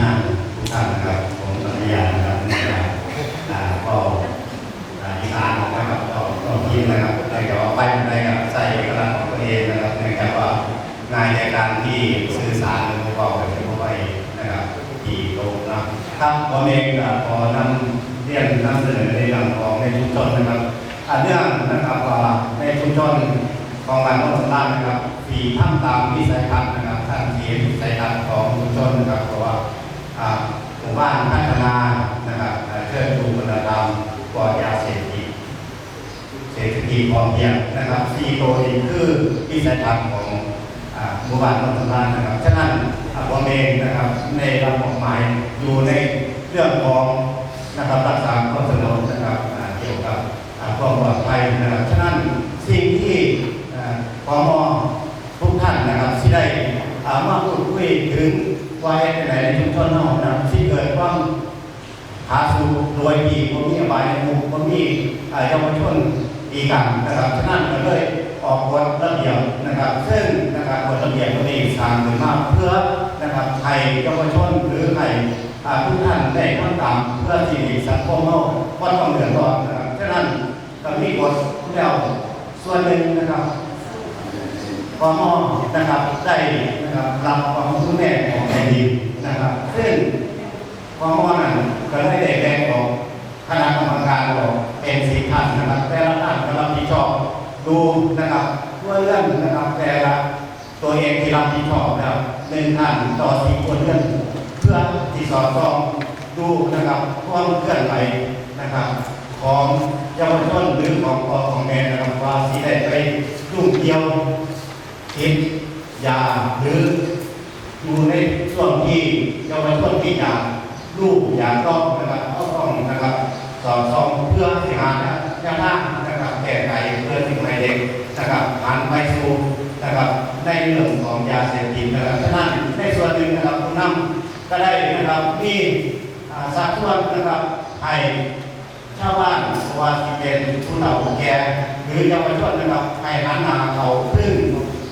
งานทุกท่านนะครับผมสัญญานะครับนการอ่าก็อีสานนะครับก็ก็ยิ้มนะครับแต่ก็ไปในกับใส่เอกลักษณ์ของตัวเองนะครับเนื่องจากว่างานในการที่สื่อสารหรือว่าไปเป็นผู้ไปนะครับที่โลกนะครับผมเองก็ขอนำเรียนนำเสนอในเรื่องของในชุมชนนะครับอ่าเรื่องนะครับว่าในชุมชนของบ้านโนนสร้านะครับที่ทำตามวิสัยทัศน์นะครับท่านเขียนวิสัยทัศน์ของชุมชนนะครับเพราะว่า บ้านพัฒนานะครับเชิญดูคุณธรรมก่อยาเศรษฐกิจเศรษฐกิจพอเพียงนะครับสี่ตัวนี้คือวิสัยทัศน์ของหมู่บ้านโนนสร้างนะครับฉะนั้นผมเองนะครับในระบบหมายอยู่ในเรื่องของนะครับรักษาความสงบนะครับเกี่ยวกับความปลอดภัยนะครับฉะนั้นสิ่งที่อ่าพมทุกท่านนะครับที่ได้อ่ามาพูดคุยถึงว่าเหตุไหนในชุมชนเรานะครับที่เกิดความหาสู่ โดยที่ผมมีอบายมู่ผมมีเยาวชนอีกันนะครับฉะนั้นก็เลยออกกฎระเบียบนะครับ ซึ่งนะครับกฎระเบียบตัวนี้สร้างขึ้นมาเพื่อนะครับให้เยาวชนหรือให้อ่าทุกท่านได้ทำตามเพื่อที่สังคมเราว่าต้องเดือดร้อนนะครับฉะนั้นก็มีกฎแล้วส่วนหนึ่งนะครับกมนะครับได้นะครับรับความรู้แน่ของแผ่นดินนะครับ ซึ่ง กมนั้นก็ได้แบ่งออกคณะกรรมการออกเป็นสี่ท่านนะครับ แต่ละท่านก็รับผิดชอบดูนะครับด้วยเรื่องนะครับแต่ละตัวเองที่รับผิดชอบนะครับหนึ่งท่านต่อสี่คนเรื่องเพื่อที่สอดส่องดูนะครับความเคลื่อนไหวนะครับ ของเยาวชนหรือของพ่อของแม่นะครับว่าสีได้ไปยุ่งเกี่ยวคิดยาหรืออยู่ในช่วงที่เยาวชนที่อยา กลูกอยาต้องนะครับก็ต้องนะครับสอนสองเพื่อให้หาแนวทางนะครับแก้ไขเพื่อที่ให้เด็กนะครับหันไปสู่นะครับในเรื่องของยาเสพติดนะครับฉะนั้นในส่วนหนึ่งนะครับผู้นำก็ได้นะครับมีอ่าสัดส่วนนะครับให้ชาวบ้านว่าที่เป็นผู้เฒ่าผู้แก่หรือเยาวชนนะครับให้หันหน้าเขาซึ่ง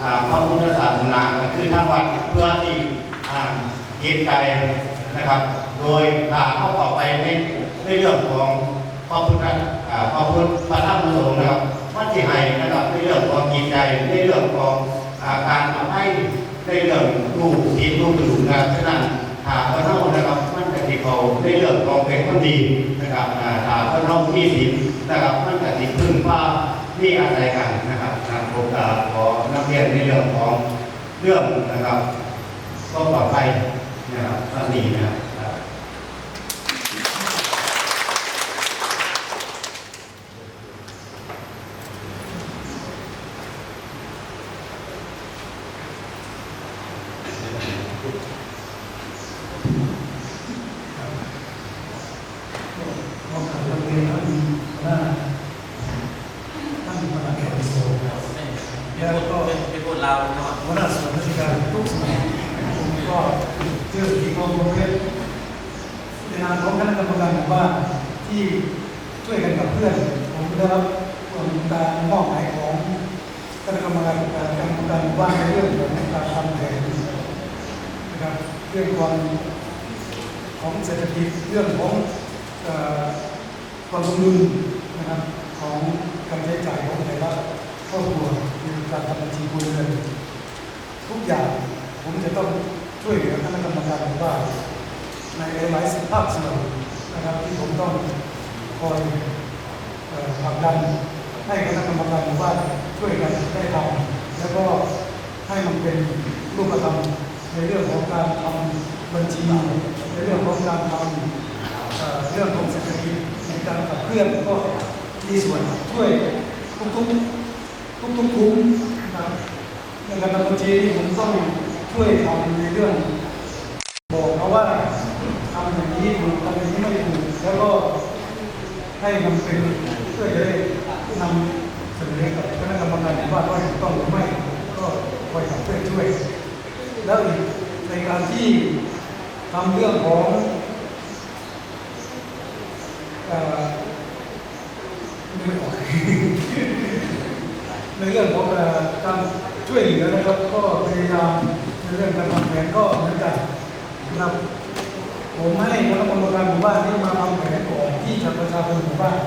อ่าพระพุทธศาสนาก็คือทางวัดเพื่อที่อ่ากินใจนะครับ โดยพาเข้าต่อไปในในเรื่องของพระพุทธอ่าพระพุทธพระธรรมพระสงฆ์นะครับวัดที่ให้นะครับในเรื่องของกินใจในเรื่องของการทำให้ในเรื่องลูกศิษย์ลูกดื่มนะครับฉะนั้นหากพระเท่านะครับมันจะติเขาได้เรื่องของเป็นคนดีนะครับอ่าหากพระเท่ามีศีลนะครับมันจะติพึ่งพาที่อาศัยกันนะครับทางโครงการขอนักเรียนในเรื่องของเรื่องนะครับก็ปลอดภัยนะครับท่านนี้นะครับ ขอขอบคุณเรียนท่านหัวหน้าท่านประหลัดเขตโซ แล้วก็เป็นพูดเราเนาะหัวหน้าส่วนราชการทุกสมัยผมก็เชื่อที่กองโรงเรียนในนามของคณะกรรมการหมู่บ้านที่ช่วยกันกับเพื่อน ผมได้รับความการมอบหมายของคณะกรรมการการกรรมการหมู่บ้านในเรื่องของการทำแผนนะครับเรื่องความของเศรษฐกิจเรื่องของความสมดุลนะครับของการใช้จ่ายของแต่ละ ครอบครัวในการทำบัญชีครัวเรือนทุกอย่างผมจะต้องช่วยเหลือคณะกรรมการหมู่บ้านในหลายๆภาคส่วนนะครับที่ผมต้องคอยผลักดันให้คณะกรรมการหมู่บ้านช่วยกันได้ทำแล้วก็ให้มันเป็นรูปธรรมในเรื่องของการทำบัญชีในเรื่องของการทำเอ่อเรื่องของเศรษฐกิจในการขับเคลื่อนก็มีส่วนช่วยทุกๆ ทุกๆกลุ่มนะครับในการทำบัญชีผมต้องช่วยทำในเรื่อง บอกเขาว่าทำอย่างนี้ถูกทำอย่างนี้ไม่ถูกแล้วก็ให้มันเป็นเพื่อจะได้นำเสนอกับคณะกรรมการหมู่บ้าว่าถูกต้องหรือไม่ก็คอยขับเคลื่อช่วย แล้วอีกในการที่ทำเรื่องของเอ่อไม่ออก ใน เรื่องของการช่วยเหลือนะครับ ก็พยายามในเรื่องการทำแผนก็เหมือนกันนะครับผมให้คณะกรรมการหมู่บ้านที่มาทำแผนก่อนที่จะประชาคมหมู่บ้าน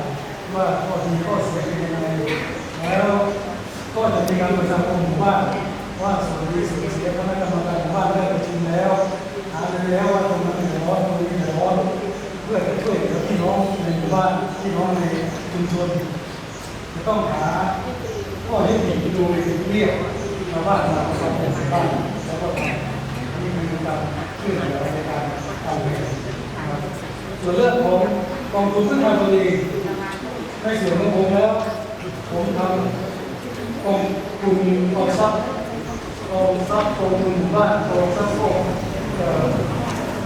ว่าข้อดีข้อเสียเป็นยังไงแล้วก็จะมีการประชาคมหมู่บ้านว่าส่วนดีส่วนเสียคณะกรรมการหมู่บ้านได้ประชุมแล้วหารือแล้วว่าตรงนั้นเดือดร้อนตรงนี้เดือดร้อนเพื่อจะช่วยเหลือพี่น้องในหมู่บ้านพี่น้องในชุมชนจะต้องหาข้อเท็จจริงโดยเรียกชาวบ้านมาประกอบเป็นบ้านแล้วก็นี่คือการช่วย เหลือในการทำส่วนเรื่องของกองทุนขึ้นมาตัวเองในส่วนของผมแล้ว ผมทำกองทุนกองทรัพย์กองทรัพย์กองทุนหมู่บ้านกองทรัพย์กอง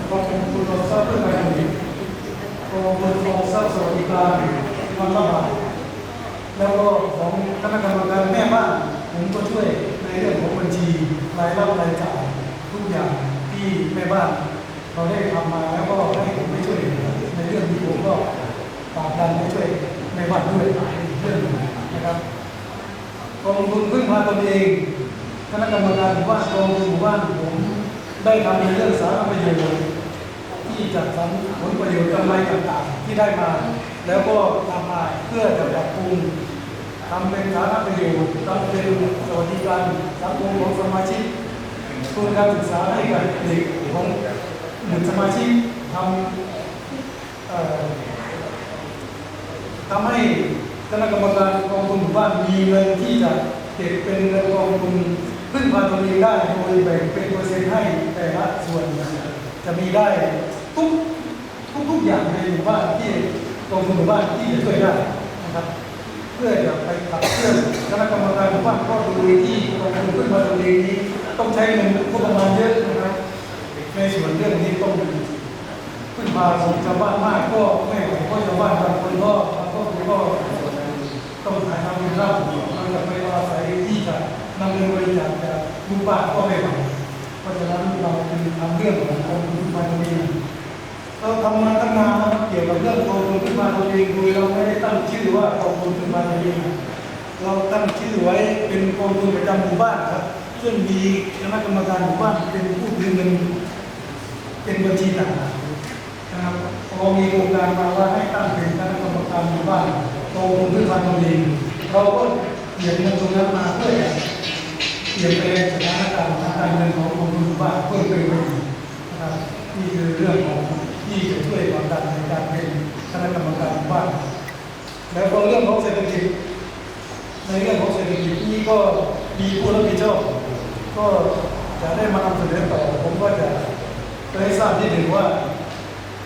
กองทุนกองทรัพย์เพื่อการเงินกองทุนกองทรัพย์สวัสดิการวันละบาทแล้วก็ของคณะกรรมการแม่บ้านผมก็ช่วยในเรื่องของบัญชีรายรับรายจ่ายทุกอย่าง ที่แม่บ้านเราได้ทำมาแล้วก็ให้ผมไปช่วยในเรื่องที่ผมก็ฝากดันไปช่วยแม่บ้านด้วยอีกเรื่องนะครับกองทุนพึ่งพาตนเองคณะกรรมการหมู่บ้านกองทุนหมู่บ้านผมได้ทำในเรื่องสารประโยชน์ที่จัดสรรผลประโยชน์กำไรต่างๆ ที่ได้มา แล้วก็ทำมาเพื่อจะปรับปรุงทำเป็นสาธารณประโยชน์ทำเป็นสวัสดิการสังคมของสมาชิก ทุนการศึกษาให้กับเด็กของหนึ่งสมาชิกทำทำให้คณะกรรมการกองทุนหมู่บ้านมีเงินที่จะเก็บเป็นเงินกองทุนพึ่งพาตนเองได้โดยแบ่งเป็นเปอร์เซ็นต์ให้แต่ละส่วนจะมีได้ทุกทุกๆอย่างในหมู่บ้านที่กองทุนหมู่บ้านที่จะช่วยได้นะครับ เพื่อจะไปขับเคลื่อนคณะกรรมการหมู่บ้านก็ดูที่กองทุนขึ้นมาตรงนี้ ต้องใช้เงินงบประมาณเยอะนะครับในส่วนเรื่องนี้ต้องขึ้นมาของชาวบ้านมากก็ไม่ไหวเพราะชาวบ้านบางคนก็บางครอบครัวก็ต้องหาทางเงินรับมันจะไปอาศัยที่จะนำเงินบริจาคจากลูกบ้านก็ไม่ไหวเพราะฉะนั้นเราจึงทำเรื่องของกองทุนมาตรงนี้เราทำมาตั้งนานเกี่ยวกับเรื่องกองทุนขึ้นมาตัวเองโดยเราไม่ได้ตั้งชื่อว่ากองทุนขึ้นมาตัวเองเราตั้งชื่อไว้เป็นกองทุนประจำหมู่บ้านครับ ซึ่งมีคณะกรรมการหมู่บ้านเป็นผู้ดึงเงินเป็นบัญชีต่างๆนะครับพอมีโครงการมาว่าให้ตั้งเป็นคณะกรรมการหมู่บ้านกองทุนขึ้นมาตัวเองเราก็เปลี่ยนเงินตรงนั้นมาเพื่อเปลี่ยนแปลงสถานการณ์ทางการเงินของกองทุนหมู่บ้านเพิ่มเติมไปอีกนะครับนี่คือเรื่องของที่จะช่วยผลักดันในการเป็นคณะกรรมการหมู่บ้านแล้วก็เรื่องของเศรษฐกิจในเรื่องของเศรษฐกิจนี่ก็มีผู้รับผิดชอบ ก็จะได้มานำเสนอต่อ ผมก็จะได้ทราบที่หนึ่งว่า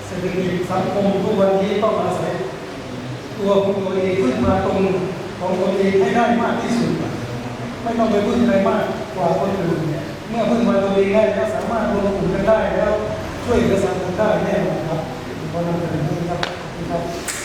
เศรษฐกิจสังคมทุกวันนี้ต้องอาศัย ตัวของตัวเองขึ้นมาตรงของตัวเองให้ได้มากที่สุด ไม่ต้องไปพึ่งอะไรมากกว่าคนอื่นเนี่ยเมื่อพึ่งมาตัวเองได้แล้วสามารถรวมกลุ่มกันได้แล้วช่วยเหลือสังคมได้แน่นอนครับขอนำเสนอนี้ครับขอบคุณครับ